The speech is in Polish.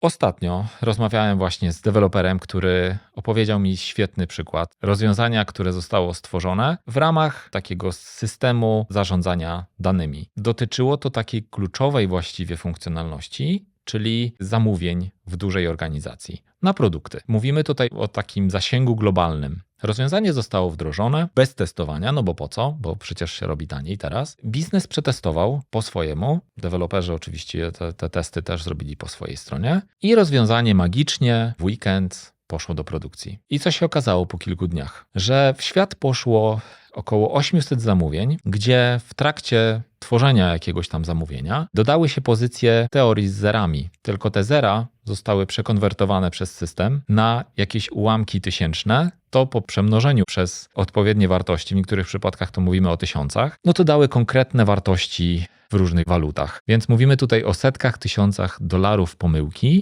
Ostatnio rozmawiałem właśnie z deweloperem, który opowiedział mi świetny przykład rozwiązania, które zostało stworzone w ramach takiego systemu zarządzania danymi. Dotyczyło to takiej kluczowej właściwie funkcjonalności, czyli zamówień w dużej organizacji na produkty. Mówimy tutaj o takim zasięgu globalnym. Rozwiązanie zostało wdrożone bez testowania, no bo po co? Bo przecież się robi taniej teraz. Biznes przetestował po swojemu, deweloperzy oczywiście te, te testy też zrobili po swojej stronie i rozwiązanie magicznie w weekend poszło do produkcji. I co się okazało po kilku dniach? Że w świat poszło około 800 zamówień, gdzie w trakcie tworzenia jakiegoś tam zamówienia dodały się pozycje teorii z zerami. Tylko te zera zostały przekonwertowane przez system na jakieś ułamki tysięczne. To po przemnożeniu przez odpowiednie wartości, w niektórych przypadkach to mówimy o tysiącach, no to dały konkretne wartości w różnych walutach. Więc mówimy tutaj o setkach tysiącach dolarów pomyłki,